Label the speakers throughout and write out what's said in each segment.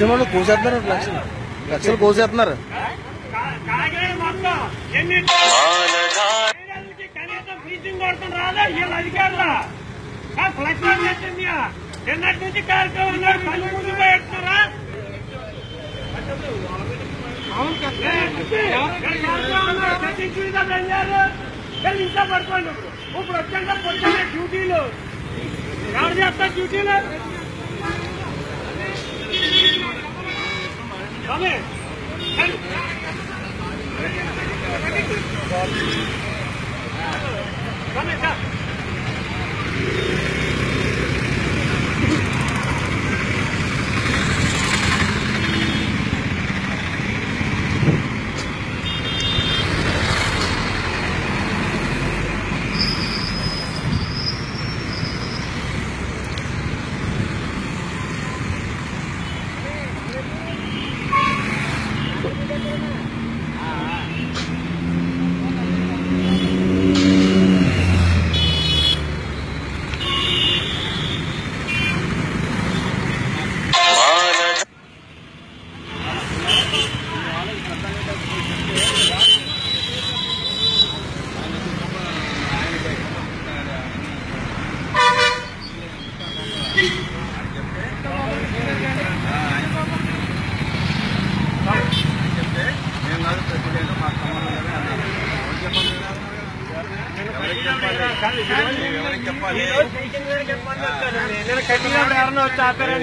Speaker 1: సినిమాలు కోసేస్తున్నారు లక్షలు. లక్షలు కోసేస్తున్నారు.
Speaker 2: నిన్నటి నుంచి కార్యక్రమం పడుకోండి ఇప్పుడు వచ్చాక పొద్దున్న డ్యూటీలు ఎవరు చేస్తారు డ్యూటీలు స్వామి, రండి.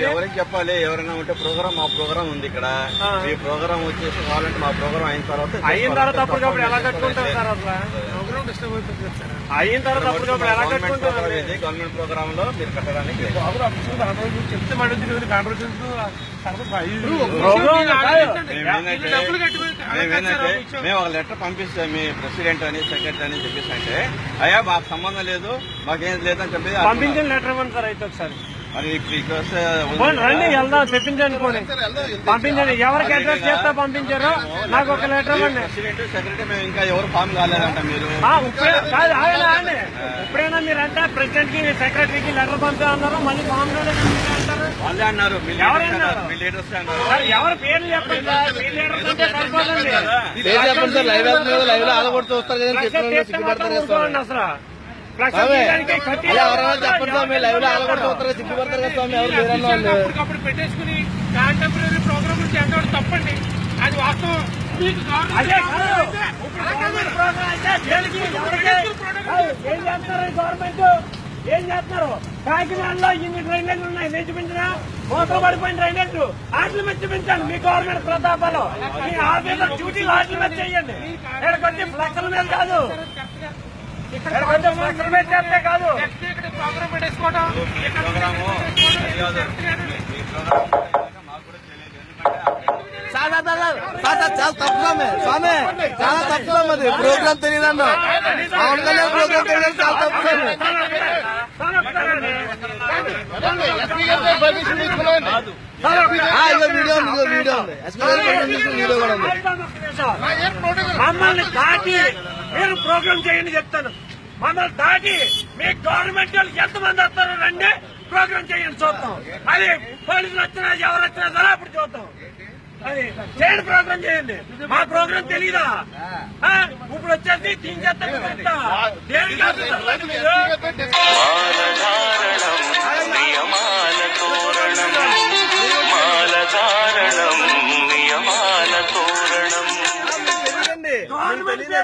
Speaker 3: ఎవరికి చెప్పాలి? ఎవరైనా ఉంటే ప్రోగ్రామ్ మా ప్రోగ్రామ్ ఉంది ఇక్కడ. ఈ ప్రోగ్రామ్ వచ్చేసి కావాలంటే మా ప్రోగ్రామ్ అయిన తర్వాత
Speaker 2: అయిన తర్వాత అప్పటికప్పుడు ఎలా కట్టుకుంటారు సార్ అసలు? అయిన తర్వాత అప్పటికప్పుడు ఎలా
Speaker 3: గవర్నమెంట్
Speaker 2: కట్టుకుంటారు
Speaker 3: గవర్నమెంట్ ప్రోగ్రామ్లో మీరు కట్టడానికి
Speaker 2: చెప్తే
Speaker 3: మేము ఒక లెటర్ పంపిస్తాం మీ ప్రెసిడెంట్ అని సెక్రటరీ అని చెప్పేసి అంటే అయ్యా మాకు సంబంధం లేదు మాకేం లేదని చెప్పేసి
Speaker 2: పంపించిన లెటర్ ఇవ్వండి సార్ అయితే ఒకసారి.
Speaker 3: మరి
Speaker 2: రండి వెళ్దాం చెప్పించండి పోనీ పంపించండి. ఎవరికి అడ్రస్ చేస్తా పంపించారో నాకు ఒక లెటర్ ఇవ్వండి.
Speaker 3: సెక్రటరీ ఇంకా ఎవరు ఫామ్ కాలేదంట మీరు?
Speaker 2: ఆ, ఇప్పుడే కాదు ఆయన ఆయన ఇప్పుడైనా మీరు అంటే ప్రెసిడెంట్కి సెక్రటరీకి లెటర్ పంపా అన్నారు మళ్ళీ అంటారు
Speaker 3: వాళ్ళే అన్నారు
Speaker 2: ఎవరు పేర్లు చెప్పండి అంటే
Speaker 1: లైవ్ లైవ్లో కదా
Speaker 2: అసలు.
Speaker 4: అప్పటికప్పుడు పెట్టేసుకుని కాంటెంపరీ తప్పండి. అది వాస్తవం. మీకు
Speaker 2: ఏం చేస్తున్నారు గవర్నమెంట్ ఏం చేస్తున్నారు కాకినాడలో ఇన్ని డ్రైనేజీలు ఉన్నాయి. నేను చూపించిన. మోసం పడిపోయిన డ్రైనేజీలు. వాటిని మీద చూపించండి మీ గవర్నమెంట్ ప్రతాపాలు. మీ ఆఫీసర్ డ్యూటీలు వాటిని మీద చేయండి వచ్చి ఫ్లెక్స్ల మీద కాదు. కాదు.
Speaker 4: ప్రోగ్రామ్ పెట్టేసుకోవడం
Speaker 1: చాలా తప్పు స్వామి చాలా తప్పు స్వామి అది. ప్రోగ్రామ్ తెలియదన్న పవన్ కళ్యాణ్ ప్రోగ్రామ్ తెలియదు చాలా తప్పు
Speaker 2: మమ్మల్ని దాటి మీరు ప్రోగ్రామ్ చేయండి చెప్తాను. మమ్మల్ని దాటి మీ గవర్నమెంట్ వాళ్ళు ఎంతమంది వస్తారో రండి ప్రోగ్రామ్ చేయండి చూద్దాం. అది పోలీసులు వచ్చినా ఎవరు వచ్చినా సరే అప్పుడు చూద్దాం. చేయండి ప్రోగ్రామ్ చేయండి. మా ప్రోగ్రామ్ తెలీదా? ఇప్పుడు వచ్చేసి తీసేస్తే
Speaker 5: నియమాల తోరణం నియమాల తోరణం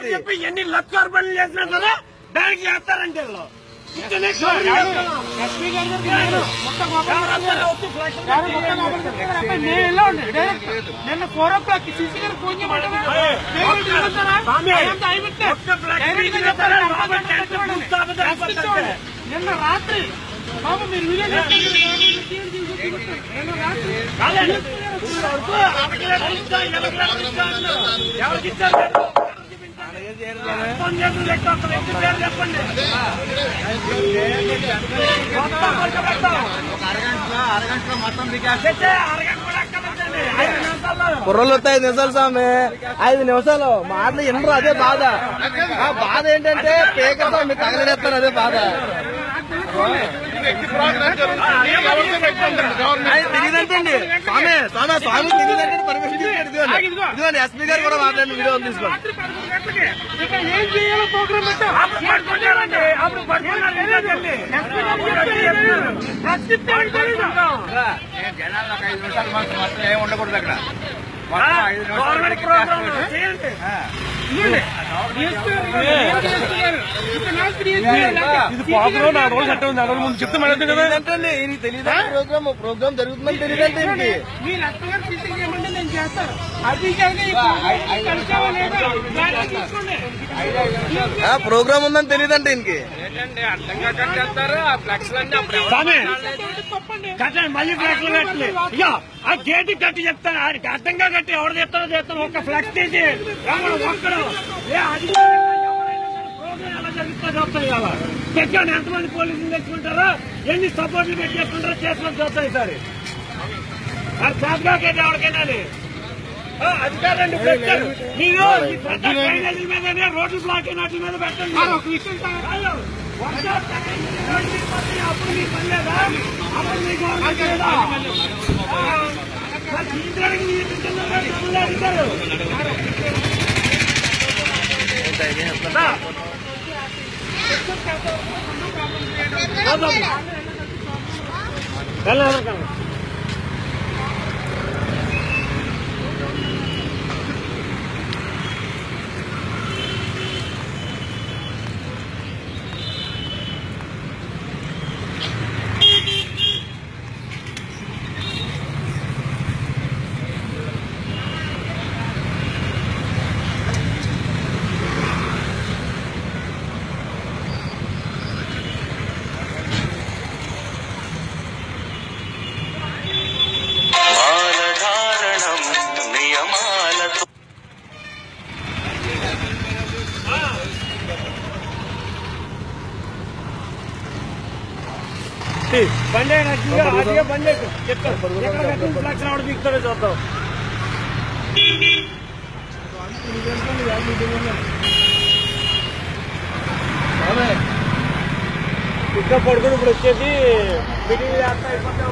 Speaker 2: చెప్పి ఎన్ని లక్షల పనులు చేసినా సరే దానికి చేస్తారంటే
Speaker 4: నిన్న ఫోర్ ఓ క్లాక్ సీసీ గారు ఫోన్ చేయమంటారా నిన్న రాత్రి బాబు మీరు వీడియో నిన్న రాత్రి
Speaker 2: ఎవరికి ఇచ్చారు?
Speaker 1: కుర్రలు వస్తే ఐదు నిమిషాలు స్వామి. ఐదు నిమిషాలు. మాటలు వినరు అదే బాధ. ఆ బాధ ఏంటంటే పేకర్ స్వామి తగలడేస్తారు అదే బాధ. తెలియదంటండి. స్వామి స్వామి స్వామి తెలియదంటే పర్మిషన్ ఇదిగోండి. ఎస్పీ గారు కూడా మాట్లాడిన వీడియో తీసుకోండి.
Speaker 3: జనాలు ఒక ఐదు నిమిషాలు మాత్రం మాత్రం ఏమి ఉండకూడదు అక్కడ.
Speaker 2: గవర్నమెంట్ ప్రోగ్రామ్ చేయండి.
Speaker 4: ఇది ప్రోగ్రామ్ నా రోజు చట్టం ఉంది ఆ రోజు ముందు చెప్తే మన కదా?
Speaker 1: ఈయనకి తెలియదా ప్రోగ్రామ్ ప్రోగ్రామ్ జరుగుతుందని తెలియదంటే ఈయనకి
Speaker 4: మీ లెఫ్ట్ గారు సీసీ చేయమంటే నేను చేస్తాను. అది కాక ఈ ప్రోగ్రామ్ కలిసావా లేదా జాగ్రత్త తీసుకోండి
Speaker 1: ఆ, ప్రోగ్రామ్ ఉందని
Speaker 4: తప్పండి
Speaker 2: కట్టండి మళ్ళీ ఫ్లెక్స్ ఇక ఆ గేట్ కట్టి చెప్తాను అర్థంగా కట్టి ఎవరు చెప్తారో చెప్తాను ఒక్క ఫ్లెక్స్ తీసి. ఒక్కడు. ఏ అధికారి జరుగుతుందో కదా. ఎంతమంది పోలీసులు తెచ్చుకుంటారో ఎన్ని సపోర్ట్లు పెట్టేసుకుంటారో చేసుకొని చూస్తాయి సార్. అది. చేతకాకైతే ఎవరికైనా పెట్టారు. మీరు ఈ డ్రైనేజీల మీదనే రోడ్లు బ్లాక్ అయినట్ల మీద పెట్టండి.
Speaker 4: ఒక విషయం
Speaker 2: అప్పుడు మీకు పని లేదా? అప్పుడు గవర్నమెంట్ లేదా? మరి
Speaker 5: Hello, hello.
Speaker 2: బండి నచ్చిందిగా అదిగా బండి ఎక్కు. చెప్తాను ఎక్కడ కట్టిన ఫ్లాక్స్ రావడం దిగుతాడో చూద్దాం ఇక్కడ పడుకుని ఇప్పుడు వచ్చేసి మీటింగ్ చేస్తా అయిపోతాం